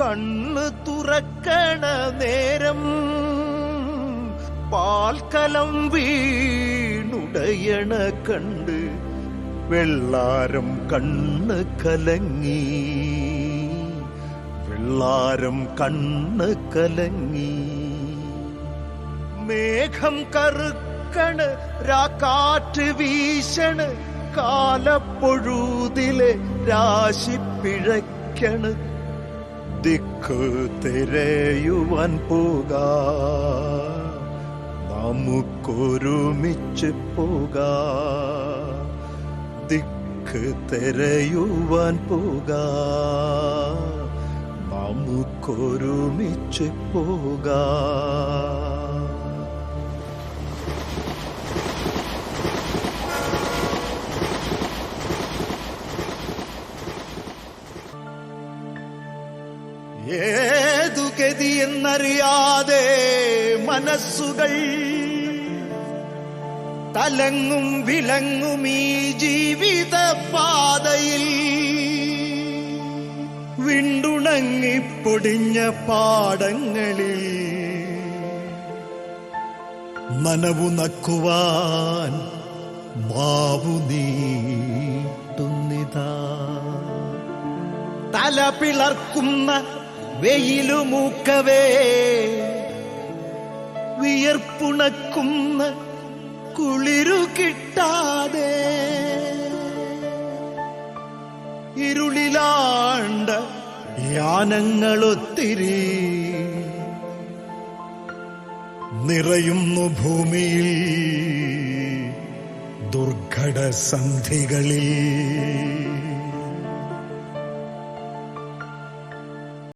കണ്ണ് തുറക്കണ നേരം പാൽക്കലം വീണുടയണ കണ്ട് വെള്ളാരം കണ്ണ് കലങ്ങി. വെള്ളാരം കണ്ണ് കലങ്ങി. മേഘം കറുക്കണ് രാക്കാറ്റ് വീശണ് കാലപ്പൊഴുതിലെ രാശി പിഴയ്ക്കണ്. ദിക്ക് തിരയുവാൻ പോക. നമുക്കൊരുമിച്ച് പോക. ദിക്ക് തിരയുവാൻ പോക. നമുക്കൊരുമിച്ച് പോകാ. ഏതു ഗതിയെന്നറിയാതെ മനസ്സുകൾ തലങ്ങും വിലങ്ങും ഈ ജീവിത പാതയിൽ വിണ്ടുണങ്ങിപ്പൊടിഞ്ഞ പാടങ്ങളിൽ നനവു നക്കുവാൻ മാവു നീട്ടുന്നിതാ. തല പിളർക്കുന്ന വെയിലുമൂക്കവേ വിയർപ്പുണക്കുന്ന കുളിരു കിട്ടാതെ ഇരുളിലാണ്ട യാനങ്ങളൊത്തിരി നിറയുന്നു ഭൂമിയിൽ ദുർഘട സന്ധികളിൽ